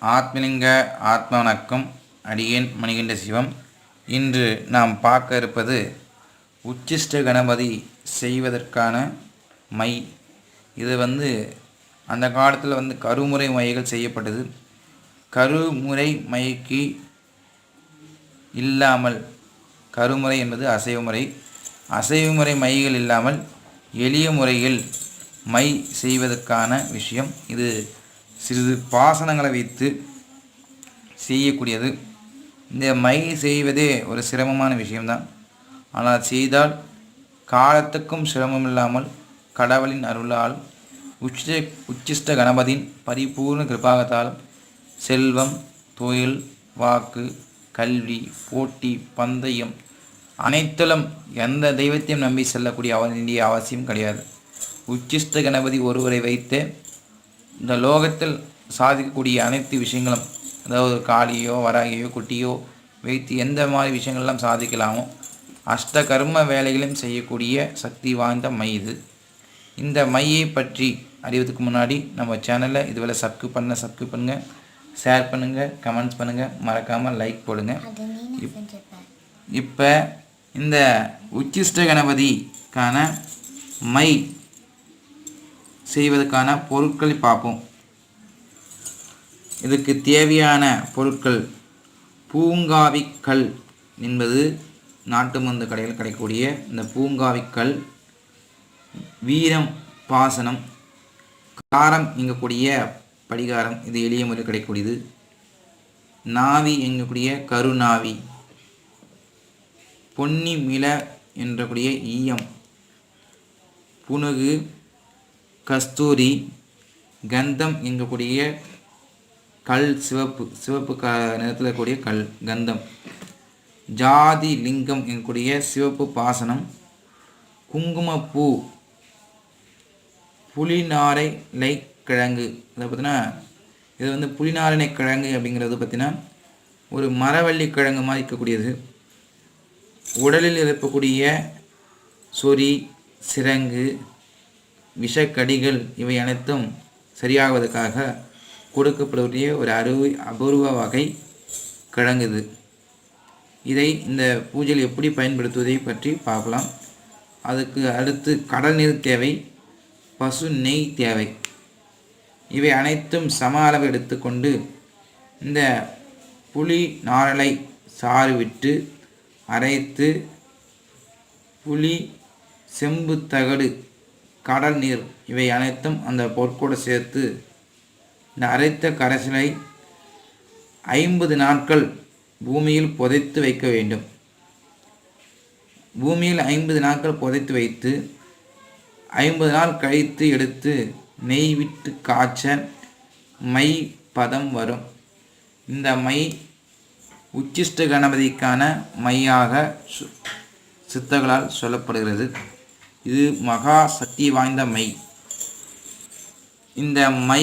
ஆத்மலிங்க ஆத்ம வணக்கம் அடியேன் மணிகண்ட சிவம். இன்று நாம் பார்க்க இருப்பது உச்சிஷ்ட கணபதி செய்வதற்கான மை. இது வந்து அந்த காலத்தில் வந்து கருமுறை மைகள் செய்யப்பட்டது. கருமுறை மைக்கு இல்லாமல் கருமுறை என்பது அசைவு முறை. அசைவு முறை மைகள் இல்லாமல் எளிய முறையில் மை செய்வதற்கான விஷயம். இது சிறிது பாசனங்களை வைத்து செய்யக்கூடியது. இந்த மை செய்வதே ஒரு சிரமமான விஷயம்தான். ஆனால் செய்தால் காலத்துக்கும் சிரமம் இல்லாமல் கடவுளின் அருளால் உச்ச உச்சிஷ்ட கணபதியின் பரிபூர்ண கிருபாகத்தால் செல்வம் தொழில் வாக்கு கல்வி போட்டி பந்தயம் அனைத்திலும் எந்த தெய்வத்தையும் நம்பி செல்லக்கூடிய அவ அவசியம் கிடையாது. உச்சிஷ்ட கணபதி ஒருவரை வைத்து இந்த லோகத்தில் சாதிக்கக்கூடிய அனைத்து விஷயங்களும் அதாவது காளியோ வராகியோ குட்டியோ வைத்து எந்த மாதிரி விஷயங்கள்லாம் சாதிக்கலாமோ அஷ்ட கர்ம வேலைகளையும் செய்யக்கூடிய சக்தி வாய்ந்த மை இது. இந்த மையை பற்றி அறிவதற்கு முன்னாடி நம்ம சேனலை இதுவரை சப்ஸ்கிரைப் பண்ண சப்ஸ்கிரைப் பண்ணுங்கள் ஷேர் பண்ணுங்கள் கமெண்ட்ஸ் பண்ணுங்கள் மறக்காமல் லைக் போடுங்க. இப்போ இந்த உச்சிஷ்ட கணபதிக்கான மை செய்வதற்கான பொருட்களை பார்ப்போம். இதுக்கு தேவையான பொருட்கள் பூங்காவிக்கல் என்பது நாட்டு மருந்து கடையில் கிடைக்கக்கூடிய இந்த பூங்காவிக்கல் வீரம் பாசனம் காரம் எங்கக்கூடிய படிகாரம் இது எளிய முறையில் கிடைக்கக்கூடியது. நாவி எங்கக்கூடிய கருநாவி பொன்னி மிள என்றக்கூடிய ஈயம் புனுகு கஸ்தூரி கந்தம் எங்கக்கூடிய கல் சிவப்பு சிவப்பு க நிறத்தில் இருக்கக்கூடிய கல் கந்தம். ஜாதி லிங்கம் எங்கக்கூடிய சிவப்பு பாசனம் குங்குமப்பூ புலிநாரை லை கிழங்கு அதை பார்த்தீங்கன்னா இது வந்து புலிநாரணை கிழங்கு அப்படிங்கிறது பார்த்தீங்கன்னா ஒரு மரவள்ளி கிழங்கு மாதிரி இருக்கக்கூடியது. உடலில் இருக்கக்கூடிய சொறி சிரங்கு விஷக்கடிகள் இவை அனைத்தும் சரியாவதற்காக கொடுக்கப்படக்கூடிய ஒரு அருவி அபூர்வ வகை கிழங்குது. இதை இந்த பூஜையில் எப்படி பயன்படுத்துவதை பற்றி பார்க்கலாம். அதுக்கு அடுத்து கடல் நீர் தேவை பசு நெய் தேவை. இவை அனைத்தும் சம அளவு எடுத்துக்கொண்டு இந்த புளி நாரலை சாறு விட்டு அரைத்து புளி செம்பு தகடு கடல் நீர் இவை அனைத்தும் அந்த பொற்கூட சேர்த்து இந்த அரைத்த கரைசலை ஐம்பது நாட்கள் பூமியில் புதைத்து வைக்க வேண்டும். பூமியில் ஐம்பது நாட்கள் புதைத்து வைத்து ஐம்பது நாள் கழித்து எடுத்து நெய் விட்டு காய்ச்ச மை பதம் வரும். இந்த மை உச்சிஷ்ட கணபதிக்கான மையாக சு- சித்தர்களால் சொல்லப்படுகிறது. இது மகா சக்தி வாய்ந்த மை. இந்த மை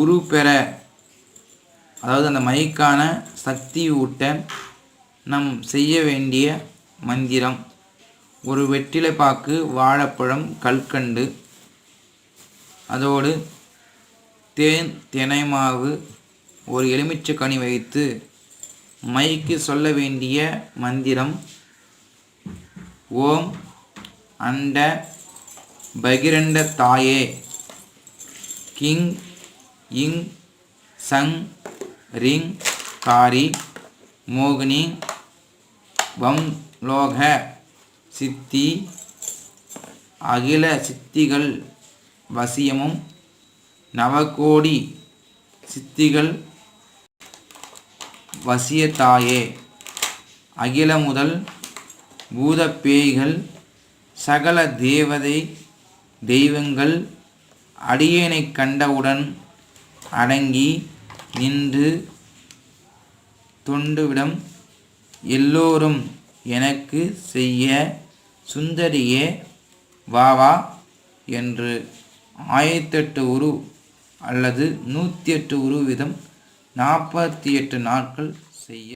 உரு பெற அதாவது அந்த மைக்கான சக்தி ஊட்ட நம் செய்ய வேண்டிய மந்திரம். ஒரு வெற்றிலைப்பாக்கு வாழைப்பழம் கல்கண்டு. அதோடு தேன் தினைமாவு ஒரு எலுமிச்சை கனி வைத்து மைக்கு சொல்ல வேண்டிய மந்திரம். ஓம் அண்ட பகிரண்ட தாயே கிங் இங் சங் ரிங் காரி மோகினி வம் லோக சித்தி அகில சித்திகள் வசியமும் நவகோடி சித்திகள் வசியத்தாயே அகில முதல் பூதப்பேய்கள் சகல தேவதை தெய்வங்கள் அடியேனைக் கண்டவுடன் அடங்கி நின்று தொண்டுவிடம் எல்லோரும் எனக்கு செய்ய சுந்தரியே வா வா என்று ஆயிரத்தெட்டு உரு அல்லது நூற்றி எட்டு உரு வீதம் நாற்பத்தி எட்டு நாட்கள் செய்ய